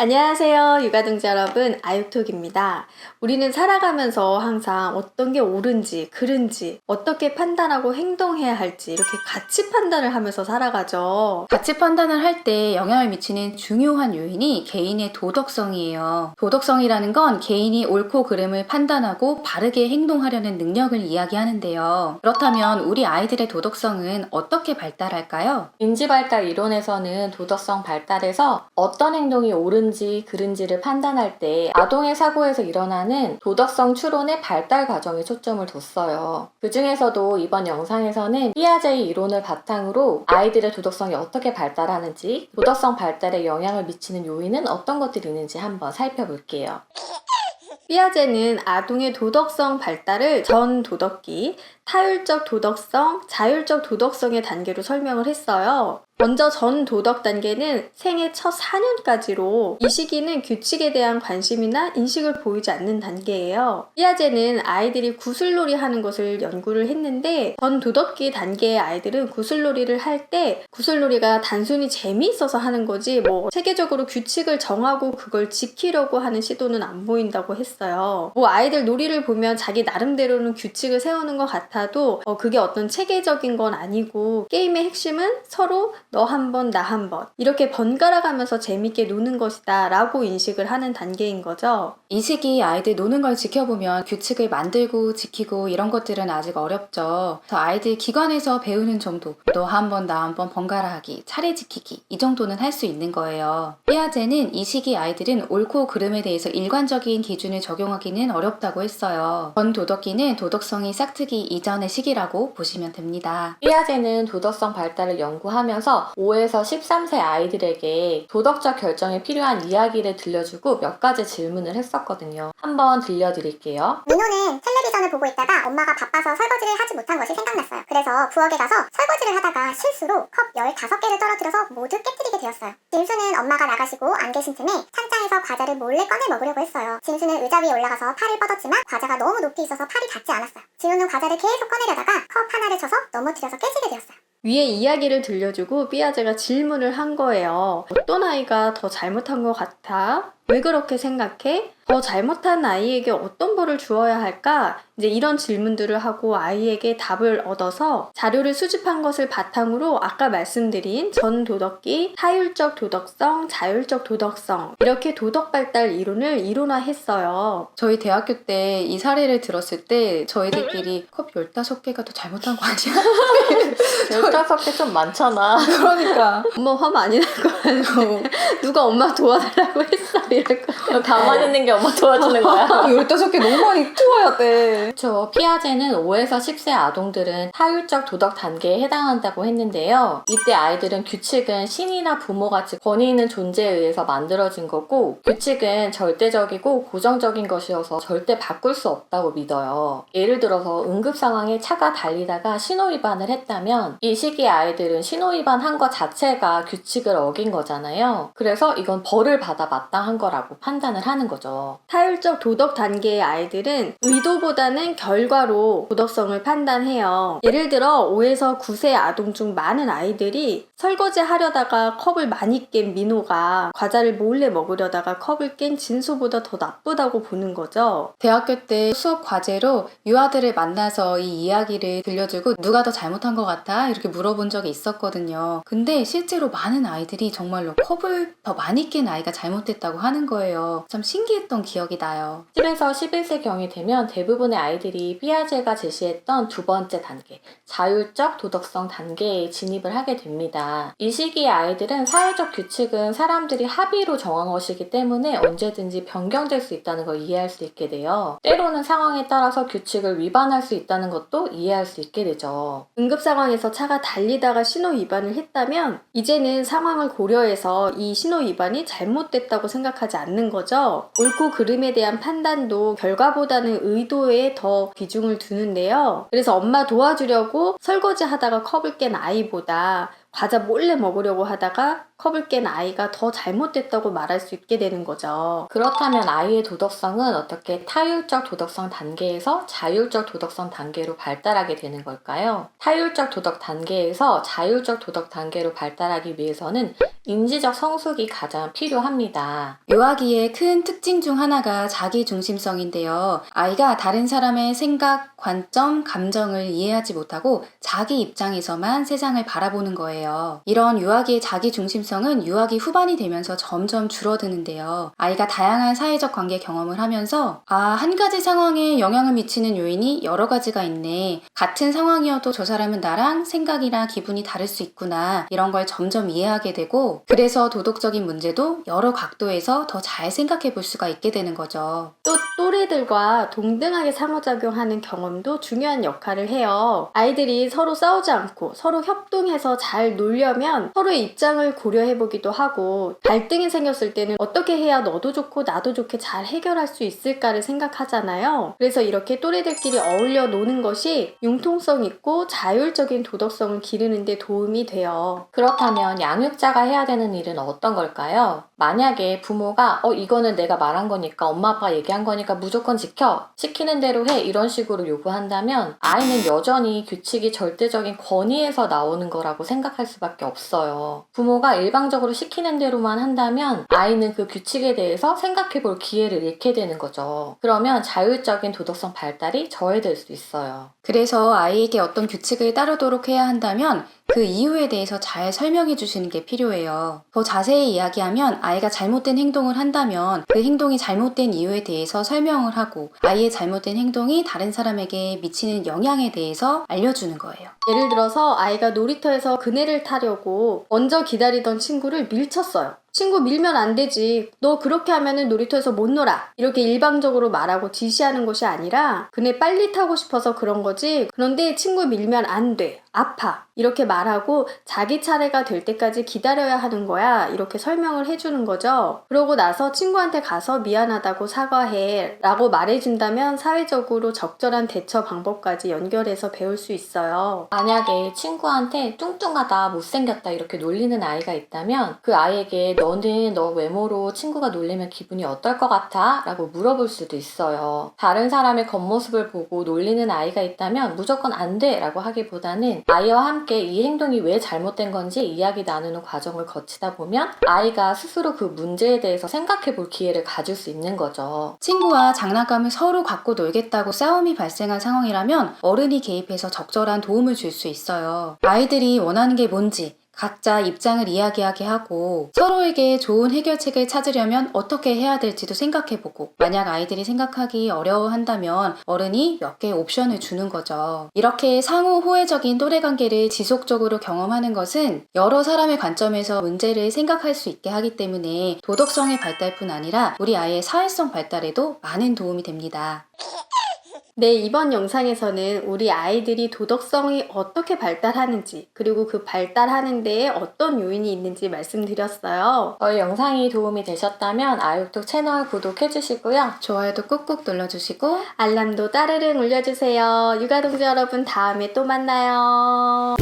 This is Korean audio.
안녕하세요. 육아동자 여러분. 아육톡입니다. 우리는 살아가면서 항상 어떤 게 옳은지, 그른지, 어떻게 판단하고 행동해야 할지 이렇게 같이 판단을 하면서 살아가죠. 가치 판단을 할 때 영향을 미치는 중요한 요인이 개인의 도덕성이에요. 도덕성이라는 건 개인이 옳고 그름을 판단하고 바르게 행동하려는 능력을 이야기하는데요. 그렇다면 우리 아이들의 도덕성은 어떻게 발달할까요? 인지발달 이론에서는 도덕성 발달에서 어떤 행동이 옳은 지 그른지를 판단할 때 아동의 사고에서 일어나는 도덕성 추론의 발달 과정에 초점을 뒀어요. 그 중에서도 이번 영상에서는 피아제의 이론을 바탕으로 아이들의 도덕성이 어떻게 발달하는지 도덕성 발달에 영향을 미치는 요인은 어떤 것들이 있는지 한번 살펴볼게요. 삐아제는 아동의 도덕성 발달을 전 도덕기, 타율적 도덕성, 자율적 도덕성의 단계로 설명을 했어요. 먼저 전 도덕 단계는 생애 첫 4년까지로 이 시기는 규칙에 대한 관심이나 인식을 보이지 않는 단계예요. 삐아제는 아이들이 구슬놀이 하는 것을 연구를 했는데 전 도덕기 단계의 아이들은 구슬놀이를 할 때 구슬놀이가 단순히 재미있어서 하는 거지 뭐 체계적으로 규칙을 정하고 그걸 지키려고 하는 시도는 안 보인다고 했어요. 뭐 아이들 놀이를 보면 자기 나름대로는 규칙을 세우는 것 같아도 어, 그게 어떤 체계적인 건 아니고 게임의 핵심은 서로 너 한 번, 나 한 번. 이렇게 번갈아 가면서 재밌게 노는 것이다 라고 인식을 하는 단계인 거죠. 이 시기 아이들 노는 걸 지켜보면 규칙을 만들고 지키고 이런 것들은 아직 어렵죠. 저 아이들 기관에서 배우는 정도, 너 한 번, 나 한 번 번갈아 하기, 차례 지키기 이 정도는 할 수 있는 거예요. 삐아제는 이 시기 아이들은 옳고 그름에 대해서 일관적인 기준을 적용하기는 어렵다고 했어요. 전 도덕기는 도덕성이 싹트기 이전의 시기라고 보시면 됩니다. 피아제는 도덕성 발달을 연구하면서 5에서 13세 아이들에게 도덕적 결정에 필요한 이야기를 들려주고 몇 가지 질문을 했었거든요. 한번 들려드릴게요. 민호는 텔레비전을 보고 있다가 엄마가 바빠서 설거지를 하지 못한 것이 생각났어요. 그래서 부엌에 가서 설거지를 하다가 실수로 컵 15개를 떨어뜨려서 모두 깨뜨리게 되었어요. 진수는 엄마가 나가시고 안 계신 틈에 찬장에서 과자를 몰래 꺼내 먹으려고 했어요. 진수는 의자 위에 올라가서 팔을 뻗었지만 과자가 너무 높이 있어서 팔이 닿지 않았어요. 진우는 과자를 계속 꺼내려다가 컵 하나를 쳐서 넘어뜨려서 깨지게 되었어요. 위에 이야기를 들려주고 삐아제가 질문을 한 거예요. 어떤 아이가 더 잘못한 것 같아? 왜 그렇게 생각해? 더 잘못한 아이에게 어떤 벌을 주어야 할까? 이제 이런 질문들을 하고 아이에게 답을 얻어서 자료를 수집한 것을 바탕으로 아까 말씀드린 전 도덕기, 타율적 도덕성, 자율적 도덕성 이렇게 도덕 발달 이론을 이론화했어요. 저희 대학교 때 이 사례를 들었을 때 저희들끼리 컵 15개가 더 잘못한 거 아니야? 15개 좀 많잖아. 그러니까. 엄마 화 많이 날거 같아. 누가 엄마 도와달라고 했어 이럴 거. 너 가만히 있는 게 엄마 도와주는 거야. 15개 너무 많이 투어야 돼. 그렇죠. 피아제는 5에서 10세 아동들은 타율적 도덕 단계에 해당한다고 했는데요. 이때 아이들은 규칙은 신이나 부모 같이 권위 있는 존재에 의해서 만들어진 거고 규칙은 절대적이고 고정적인 것이어서 절대 바꿀 수 없다고 믿어요. 예를 들어서 응급 상황에 차가 달리다가 신호 위반을 했다면 이 시기에 아이들은 신호 위반한 것 자체가 규칙을 어긴 거잖아요. 그래서 이건 벌을 받아 마땅한 거라고 판단을 하는 거죠. 타율적 도덕 단계의 아이들은 의도보다는 결과로 도덕성을 판단해요. 예를 들어 5에서 9세 아동 중 많은 아이들이 설거지 하려다가 컵을 많이 깬 민호가 과자를 몰래 먹으려다가 컵을 깬 진수보다 더 나쁘다고 보는 거죠. 대학교 때 수업 과제로 유아들을 만나서 이 이야기를 들려주고 누가 더 잘못한 것 같아? 이렇게 물어본 적이 있었거든요. 근데 실제로 많은 아이들이 정말로 컵을 더 많이 깬 아이가 잘못됐다고 하는 거예요. 참 신기했던 기억이 나요. 10에서 11세경이 되면 대부분의 아이들이 피아제가 제시했던 두 번째 단계, 자율적 도덕성 단계에 진입을 하게 됩니다. 이 시기의 아이들은 사회적 규칙은 사람들이 합의로 정한 것이기 때문에 언제든지 변경될 수 있다는 걸 이해할 수 있게 돼요. 때로는 상황에 따라서 규칙을 위반할 수 있다는 것도 이해할 수 있게 되죠. 응급 상황에서 차가 달리다가 신호 위반을 했다면 이제는 상황을 고려해서 이 신호 위반이 잘못됐다고 생각하지 않는 거죠. 옳고 그름에 대한 판단도 결과보다는 의도에 더 비중을 두는데요. 그래서 엄마 도와주려고 설거지 하다가 컵을 깬 아이보다 과자 몰래 먹으려고 하다가 컵을 깬 아이가 더 잘못됐다고 말할 수 있게 되는 거죠. 그렇다면 아이의 도덕성은 어떻게 타율적 도덕성 단계에서 자율적 도덕성 단계로 발달하게 되는 걸까요? 타율적 도덕 단계에서 자율적 도덕 단계로 발달하기 위해서는 인지적 성숙이 가장 필요합니다. 요아기의 큰 특징 중 하나가 자기 중심성인데요. 아이가 다른 사람의 생각, 관점, 감정을 이해하지 못하고 자기 입장에서만 세상을 바라보는 거예요. 이런 유아기의 자기 중심성 은 유아기 후반이 되면서 점점 줄어드는데요. 아이가 다양한 사회적 관계 경험을 하면서 아, 한 가지 상황에 영향을 미치는 요인이 여러 가지가 있네. 같은 상황이어도 저 사람은 나랑 생각이나 기분이 다를 수 있구나. 이런 걸 점점 이해하게 되고 그래서 도덕적인 문제도 여러 각도에서 더 잘 생각해 볼 수가 있게 되는 거죠. 또 또래들과 동등하게 상호작용하는 경험도 중요한 역할을 해요. 아이들이 서로 싸우지 않고 서로 협동해서 잘 놀려면 서로의 입장을 고려 해보기도 하고 갈등이 생겼을 때는 어떻게 해야 너도 좋고 나도 좋게 잘 해결할 수 있을까를 생각하잖아요. 그래서 이렇게 또래들끼리 어울려 노는 것이 융통성 있고 자율적인 도덕성을 기르는데 도움이 돼요. 그렇다면 양육자가 해야 되는 일은 어떤 걸까요? 만약에 부모가 어 이거는 내가 말한 거니까 엄마 아빠가 얘기한 거니까 무조건 지켜 시키는 대로 해 이런 식으로 요구한다면 아이는 여전히 규칙이 절대적인 권위에서 나오는 거라고 생각할 수밖에 없어요. 부모가 일방적으로 시키는 대로만 한다면 아이는 그 규칙에 대해서 생각해 볼 기회를 잃게 되는 거죠. 그러면 자율적인 도덕성 발달이 저해될 수 있어요. 그래서 아이에게 어떤 규칙을 따르도록 해야 한다면 그 이유에 대해서 잘 설명해 주시는 게 필요해요. 더 자세히 이야기하면 아이가 잘못된 행동을 한다면 그 행동이 잘못된 이유에 대해서 설명을 하고 아이의 잘못된 행동이 다른 사람에게 미치는 영향에 대해서 알려주는 거예요. 예를 들어서 아이가 놀이터에서 그네를 타려고 먼저 기다리던 친구를 밀쳤어요. 친구 밀면 안 되지. 너 그렇게 하면은 놀이터에서 못 놀아. 이렇게 일방적으로 말하고 지시하는 것이 아니라 그네 빨리 타고 싶어서 그런 거지. 그런데 친구 밀면 안 돼. 아파. 이렇게 말하고 자기 차례가 될 때까지 기다려야 하는 거야. 이렇게 설명을 해주는 거죠. 그러고 나서 친구한테 가서 미안하다고 사과해. 라고 말해준다면 사회적으로 적절한 대처 방법까지 연결해서 배울 수 있어요. 만약에 친구한테 뚱뚱하다, 못생겼다 이렇게 놀리는 아이가 있다면 그 아이에게 너는 너 외모로 친구가 놀리면 기분이 어떨 것 같아? 라고 물어볼 수도 있어요. 다른 사람의 겉모습을 보고 놀리는 아이가 있다면 무조건 안 돼! 라고 하기보다는 아이와 함께 이 행동이 왜 잘못된 건지 이야기 나누는 과정을 거치다 보면 아이가 스스로 그 문제에 대해서 생각해 볼 기회를 가질 수 있는 거죠. 친구와 장난감을 서로 갖고 놀겠다고 싸움이 발생한 상황이라면 어른이 개입해서 적절한 도움을 줄 수 있어요. 아이들이 원하는 게 뭔지 각자 입장을 이야기하게 하고 서로에게 좋은 해결책을 찾으려면 어떻게 해야 될지도 생각해보고 만약 아이들이 생각하기 어려워한다면 어른이 몇 개의 옵션을 주는 거죠. 이렇게 상호 호혜적인 또래 관계를 지속적으로 경험하는 것은 여러 사람의 관점에서 문제를 생각할 수 있게 하기 때문에 도덕성의 발달뿐 아니라 우리 아이의 사회성 발달에도 많은 도움이 됩니다. 네, 이번 영상에서는 우리 아이들이 도덕성이 어떻게 발달하는지, 그리고 그 발달하는 데에 어떤 요인이 있는지 말씀드렸어요. 저희 영상이 도움이 되셨다면 아육톡 채널 구독해주시고요. 좋아요도 꾹꾹 눌러주시고 알람도 따르릉 울려주세요. 육아동지 여러분, 다음에 또 만나요.